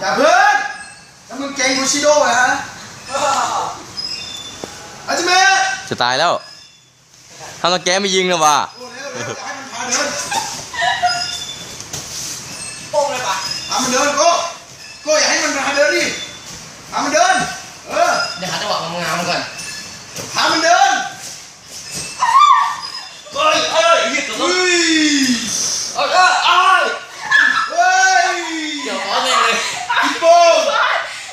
อย่าเพิ่งแล้วมึงเก่งบูชิโดเหรอฮะอาจิเมะจะตายแล้วทำตะแกไม่ยิงนะวะโอ้เร็วเร็วอย่าให้มันพาเดินโป้งเลยปะพามันเดินโก้โก้อย่าให้มันพาเดินดิพามันเดิน เออ เดี๋ยวหาจังหวะงามๆก่อน พามันเดิน เฮ้ยเฮ้ยยืดตัว เฮ้ย เอ้ยเอ้ยเอ้ย เฮ้ย เกี่ยวคอเลยเลย พี่โป้ง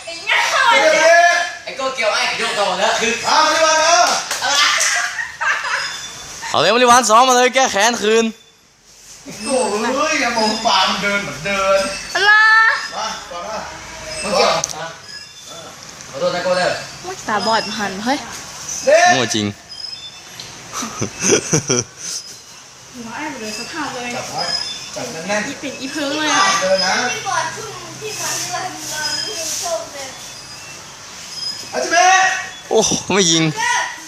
ไอ้เงี้ย เดี๋ยวเดี๋ยว ไอ้โก้เกี่ยวไอ้ กับโยกต่อแล้วคือพามันดีกว่าเนอะเอาเลยมาริวันซ้อมมาเลยแก้แค้นคืนโก้เฮ้ยอย่ามองปามันเดินเหมือนเดินอะไรมาก่อนนะมึงเกี่ยวอะขอโทษนะโก้เด้อว่าตาบอดหันเฮ้ยเด็กโง่จริงหัวไอ้หมดเลยสภาพเลยจับไว้จับแน่นอีปิ่นอีเพิงเลยอะๆเดินนะที่บอดชุ่มที่มันมันมันที่ชมเลยอาจิเมะโอ้ไม่ยิง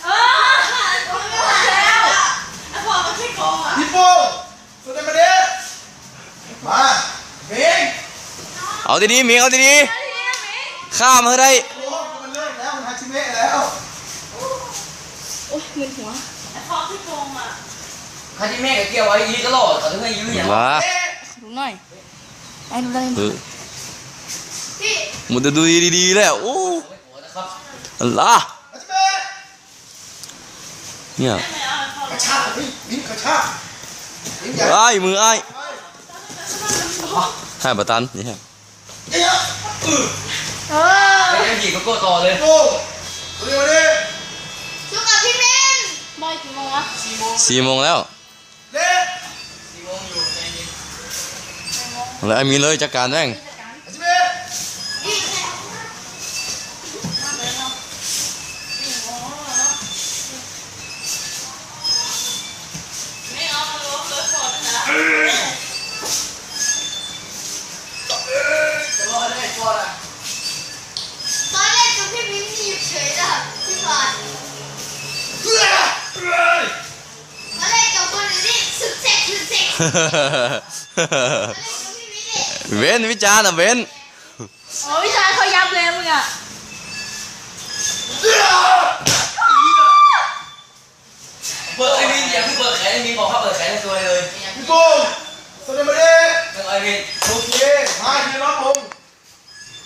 เออผมไม่ไหวแล้วไอ้พอมันขี้โกงอะพี่โป้งสุดท้ายมาเด้มาเบงเอาดีๆหมิงเอาดีๆข้ามมาให้ได้โอ้มันเลิกแล้วมันฮาชิเมะแล้วโอ้ยมึนหัวไอ้พอขี้โกงอะคาจิเมะกับเกี่ยวไอ้ยีก็โหลดเขาถึงให้ยื้ออย่างว้าเอ๊ะดูหน่อยไอ้ดูได้เออพี่หมันจะดูดีๆแล้วโอ้ไม่โหดนะครับอัลล่ะอาจิเมะ เนี่ยกระชากนี่นี่กระชากนี่ใหญ่ไอ้ายมือไอ้ายให้ประตันนี่ฮะเอ๊ะอือเออไอ้ยังหีกับโก้ต่อเลยโป้งเร็วดิชุกกับพี่เมนบอยกี่โมงวะสี่โมงแล้วเด็กสี่โมงอยู่ใจเย็นแล้วไอ้มีเลยจัดการแม่ง เว้นวิจารณ์นะเว้นโอ้วิจารณ์เขายับเลยมึงอะเปิดไอ้วินอย่าเพิ่งเปิดแขนไอ้วินบอกเขาเปิดแขนในตัวเลยพี่โป้งสวัสดีมาดิยังไอ้วินโอเคมาที่น้องผม